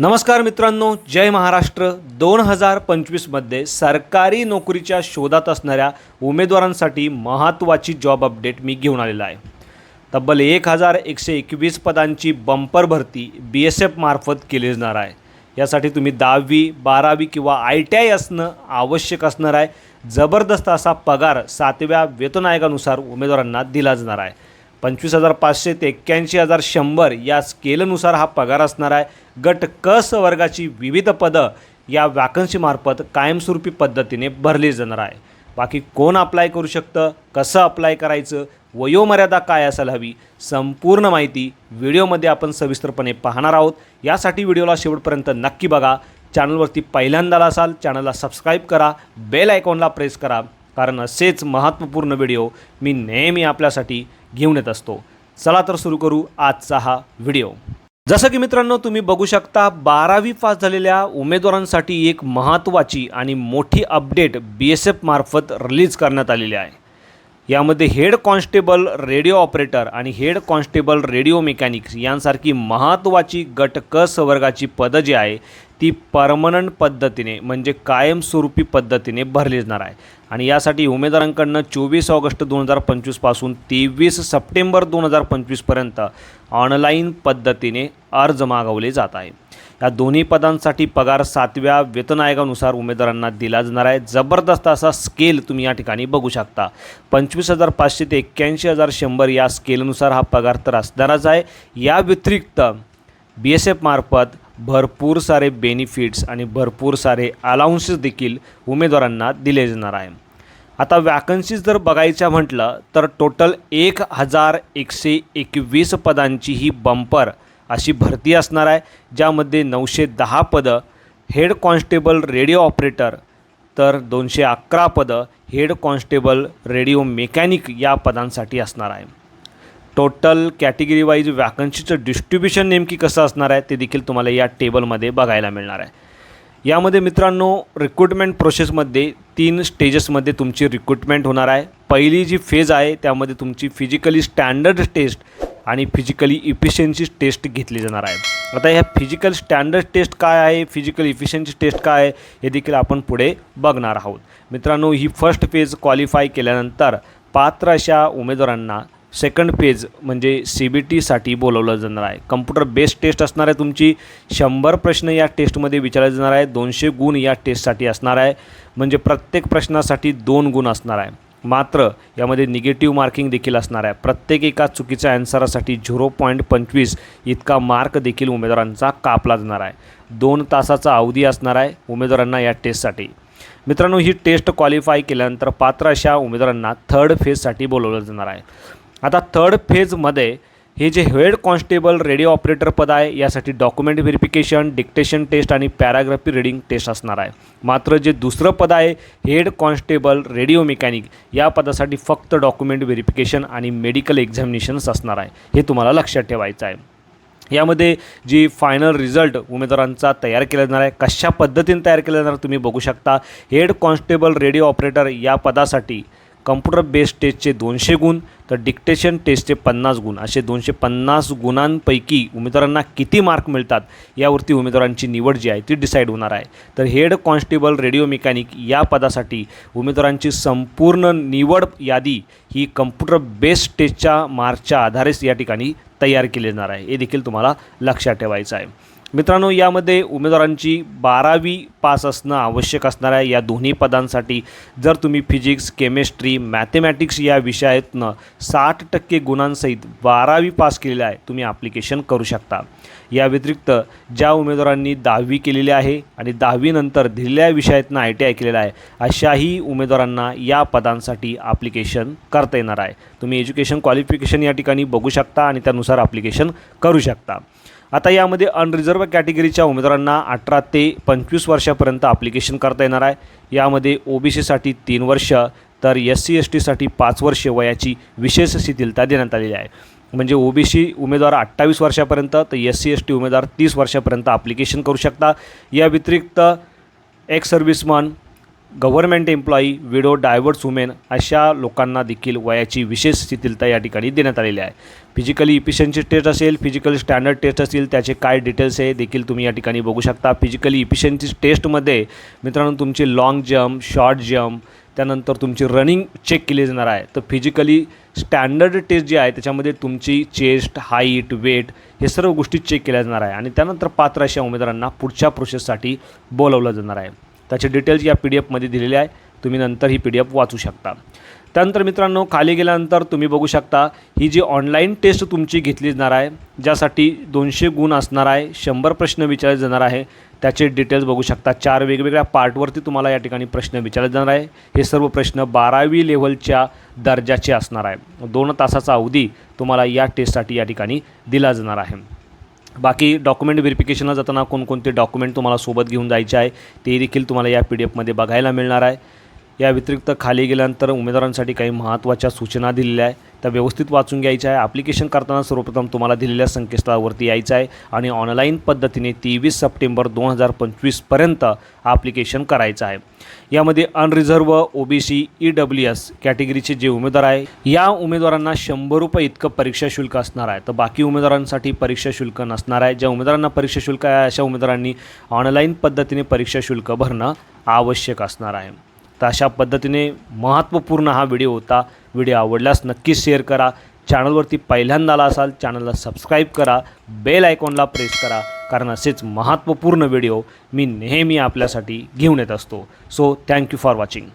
नमस्कार मित्रांनो जय महाराष्ट्र. दोन हजार पंचवीसमध्ये सरकारी नोकरीच्या शोधात असणाऱ्या उमेदवारांसाठी महत्त्वाची जॉब अपडेट मी घेऊन आलेला आहे. तब्बल एक हजार एकशे एकवीस पदांची बंपर भरती बी एस एफ मार्फत केली जाणार आहे. यासाठी तुम्ही दहावी बारावी किंवा आय टी आय असणं आवश्यक असणार आहे. जबरदस्त असा पगार सातव्या वेतन आयोगानुसार उमेदवारांना दिला जाणार आहे. पंचवीस हजार पाचशे ते एक्क्याऐंशी हजार शंभर या स्केलनुसार हा पगार असणार आहे. गट कस वर्गाची विविध पदं या वॅकन्सीमार्फत कायमस्वरूपी पद्धतीने भरली जाणार आहे. बाकी कोण अप्लाय करू शकतं? कसं अप्लाय करायचं? वयोमर्यादा काय असायला हवी? संपूर्ण माहिती व्हिडिओमध्ये आपण सविस्तरपणे पाहणार आहोत. यासाठी व्हिडिओला शेवटपर्यंत नक्की बघा. चॅनलवरती पहिल्यांदा असाल चॅनलला सबस्क्राईब करा. बेल आयकॉनला प्रेस करा. कारण असेच महत्त्वपूर्ण व्हिडिओ मी नेहमी आपल्यासाठी घेऊन येत असतो. चला तर सुरू करू आजचा हा व्हिडिओ. जसं की मित्रांनो तुम्ही बघू शकता बारावी पास झालेल्या उमेदवारांसाठी एक महत्त्वाची आणि मोठी अपडेट बी एस एफ मार्फत रिलीज करण्यात आलेली आहे. यामध्ये हेड कॉन्स्टेबल रेडिओ ऑपरेटर आणि हेड कॉन्स्टेबल रेडिओ मेकॅनिक्स यांसारखी महत्त्वाची गट क पदं जी आहे ती परमनंट पद्धतीने म्हणजे कायमस्वरूपी पद्धतीने भरली जाणार आहे. आणि यासाठी उमेदवारांकडनं चोवीस ऑगस्ट दोन हजार पंचवीसपासून तेवीस सप्टेंबर दोन हजार पंचवीसपर्यंत ऑनलाईन पद्धतीने अर्ज मागवले जात आहे. या दोन्ही पदांसाठी पगार सातव्या वेतन आयोगानुसार उमेदवारांना दिला जाणार आहे. जबरदस्त असा स्केल तुम्ही या ठिकाणी बघू शकता. पंचवीस हजार पाचशे ते एक्क्याऐंशी हजार शंभर या स्केलनुसार हा पगार तर असणारच आहे. या व्यतिरिक्त बी एस एफमार्फत भरपूर सारे बेनिफिट्स आणि भरपूर सारे अलाउन्सेस देखील उमेदवारांना दिले जाणार आहे. आता वॅकन्सीज जर बघायच्या म्हटलं तर टोटल एक हजार एकशे एकवीस पदांची ही बंपर अशी भरती असणार आहे ज्यामध्ये नऊशे दहा पदं हेड कॉन्स्टेबल रेडिओ ऑपरेटर तर दोनशे अकरा पदं हेड कॉन्स्टेबल रेडिओ मेकॅनिक या पदांसाठी असणार आहे. टोटल कॅटेगरी वाईज वॅकन्सीचं डिस्ट्रीब्युशन नेमकी कसं असणार आहे ते देखील तुम्हाला या टेबलमध्ये बघायला मिळणार आहे. यामध्ये मित्रांनो रिक्रुटमेंट प्रोसेसमध्ये तीन स्टेजेसमध्ये तुमची रिक्रुटमेंट होणार आहे. पहिली जी फेज आहे त्यामध्ये तुमची फिजिकली स्टँडर्ड टेस्ट आणि फिजिकली इफिशियन्सी टेस्ट घेतली जाणार आहे. आता ह्या फिजिकल स्टँडर्ड टेस्ट काय आहे फिजिकल इफिशियन्सी टेस्ट काय आहे हे देखील आपण पुढे बघणार आहोत. मित्रांनो ही फर्स्ट फेज क्वालिफाय केल्यानंतर पात्र अशा उमेदवारांना सेकंड फेज म्हणजे सी बी टीसाठी बोलवलं जाणार आहे. कम्प्युटर बेस्ड टेस्ट असणार आहे तुमची. शंभर प्रश्न या टेस्टमध्ये विचारले जाणार आहे. दोनशे गुण या टेस्टसाठी असणार आहे. म्हणजे प्रत्येक प्रश्नासाठी दोन गुण असणार आहे. मात्र यामध्ये निगेटिव्ह मार्किंग देखील असणार आहे. प्रत्येक एका चुकीच्या ॲन्सरासाठी झिरो पॉईंट पंचवीस इतका मार्क देखील उमेदवारांचा कापला जाणार आहे. दोन तासाचा अवधी असणार आहे उमेदवारांना या टेस्टसाठी मित्रांनो ही टेस्ट क्वालिफाय केल्यानंतर पात्र अशा उमेदवारांना थर्ड फेजसाठी बोलवलं जाणार आहे. आता थर्ड फेजमध्ये हे जे हेड कॉन्स्टेबल रेडिओ ऑपरेटर पद आहे यासाठी डॉक्युमेंट व्हेरिफिकेशन डिक्टेशन टेस्ट आणि पॅराग्राफी रिडिंग टेस्ट असणार आहे. मात्र जे दुसरं पद आहे हेड कॉन्स्टेबल रेडिओ मेकॅनिक या पदासाठी फक्त डॉक्युमेंट व्हेरिफिकेशन आणि मेडिकल एक्झामिनेशन्स असणार आहे. हे तुम्हाला लक्षात ठेवायचं आहे. यामध्ये जी फायनल रिझल्ट उमेदवारांचा तयार केला जाणार आहे कशा पद्धतीने तयार केला जाणार तुम्ही बघू शकता. हेड कॉन्स्टेबल रेडिओ ऑपरेटर या पदासाठी कम्प्युटर बेस्ड टेस्टचे दोनशे गुण तर डिक्टेशन टेस्टचे पन्नास गुण. असे दोनशे पन्नास गुणांपैकी उमेदवारांना किती मार्क मिळतात यावरती उमेदवारांची निवड जी आहे ती डिसाईड होणार आहे. तर हेड कॉन्स्टेबल रेडिओ मेकॅनिक या पदासाठी उमेदवारांची संपूर्ण निवड यादी ही कम्प्युटर बेस्ड टेस्टच्या मार्कच्या आधारेच या ठिकाणी तयार केली जाणार आहे. हे देखील तुम्हाला लक्षात ठेवायचं आहे. मित्रांनो यामध्ये उमेदवारांची बारावी पास असणं आवश्यक असणाऱ्या या दोन्ही पदांसाठी जर तुम्ही फिजिक्स केमिस्ट्री मॅथेमॅटिक्स या विषयातनं साठ टक्के गुणांसहित बारावी पास केलेलं आहे तुम्ही ॲप्लिकेशन करू शकता. या व्यतिरिक्त ज्या उमेदवारांनी दहावी केलेली आहे आणि दहावीनंतर दिलेल्या विषयातनं आय टी आय केलेलं आहे अशाही उमेदवारांना या पदांसाठी ॲप्लिकेशन करता येणार आहे. तुम्ही एज्युकेशन क्वालिफिकेशन या ठिकाणी बघू शकता आणि त्यानुसार ॲप्लिकेशन करू शकता. आता यामध्ये अनरिझर्व कॅटेगरीच्या उमेदवारांना अठरा ते पंचवीस वर्षापर्यंत ॲप्लिकेशन करता येणार आहे. यामध्ये ओ बी सीसाठी तीन वर्ष तर एस सी एस टीसाठी पाच वर्ष वयाची विशेष शिथिलता देण्यात आलेली आहे. म्हणजे ओ बी सी उमेदवार अठ्ठावीस वर्षापर्यंत तर एस सी एस टी उमेदवार तीस वर्षापर्यंत ॲप्लिकेशन करू शकता. या व्यतिरिक्त ex serviceman government employee widow divorce women अशा लोकांना देखील वयाची विशेष शिथिलता या ठिकाणी देण्यात आलेली आहे. फिजिकली इफिशियन्सी टेस्ट असेल फिजिकल स्टँडर्ड टेस्ट असेल त्याचे काय डिटेल्स आहे देखील तुम्ही या ठिकाणी बघू शकता. फिजिकली इफिशियन्सी टेस्टमध्ये मित्रांनो तुमची लाँग जम्प शॉर्ट जम्प त्यानंतर तुमची रनिंग चेक केली जाणार आहे. तर फिजिकली स्टँडर्ड टेस्ट जी आहे त्याच्यामध्ये तुमची चेस्ट हाईट वेट हे सर्व गोष्टी चेक केल्या जाणार आहे. आणि त्यानंतर पात्र अशा उमेदवारांना पुढच्या प्रोसेससाठी बोलवलं जाणार आहे. त्याचे डिटेल्स या पी डी एफमध्ये दिलेले आहे. तुम्ही नंतर ही पी डी एफ वाचू शकता. त्यानंतर मित्रांनो खाली गेल्यानंतर तुम्ही बघू शकता ही जी ऑनलाईन टेस्ट तुमची घेतली जाणार आहे ज्यासाठी दोनशे गुण असणार आहे शंभर प्रश्न विचारले जाणार आहे त्याचे डिटेल्स बघू शकता. चार वेगवेगळ्या पार्टवरती तुम्हाला या ठिकाणी प्रश्न विचारले जाणार आहे. हे सर्व प्रश्न बारावी लेवलच्या दर्जाचे असणार आहे. दोन तासाचा अवधी तुम्हाला या टेस्टसाठी या ठिकाणी दिला जाणार आहे. बाकी डॉक्युमेंट व्हेरिफिकेशनला जाताना कोणकोणते डॉक्युमेंट तुम्हाला सोबत घेऊन जायचे आहे ते देखील तुम्हाला या पी डी एफमध्ये बघायला मिळणार आहे. या व्यतिरिक्त खाली गेल्यानंतर उमेदवारांसाठी काही महत्त्वाच्या सूचना दिलेल्या आहे त्या व्यवस्थित वाचून घ्यायच्या आहे ॲप्लिकेशन करताना सर्वप्रथम तुम्हाला दिलेल्या संकेतस्थळावरती यायचं आहे आणि ऑनलाईन पद्धतीने तेवीस सप्टेंबर दोन हजार पंचवीसपर्यंत ॲप्लिकेशन करायचं आहे. यामध्ये unreserved O B C E W S कॅटेगरीचे जे उमेदवार आहे या उमेदवारांना शंभर रुपये इतकं परीक्षा शुल्क असणार आहे. तर बाकी उमेदवारांसाठी परीक्षा शुल्क नसणार आहे. ज्या उमेदवारांना परीक्षा शुल्क आहे अशा उमेदवारांनी ऑनलाईन पद्धतीने परीक्षा शुल्क भरणं आवश्यक असणार आहे. तर अशा पद्धतीने महत्त्वपूर्ण हा व्हिडिओ होता. व्हिडिओ आवडल्यास नक्कीच शेअर करा. चॅनलवरती पहिल्यांदा आला असाल चॅनलला सबस्क्राईब करा. बेल आयकॉनला प्रेस करा कारण असेच महत्त्वपूर्ण व्हिडिओ मी नेहमी आपल्यासाठी घेऊन येत असतो. So thank you for watching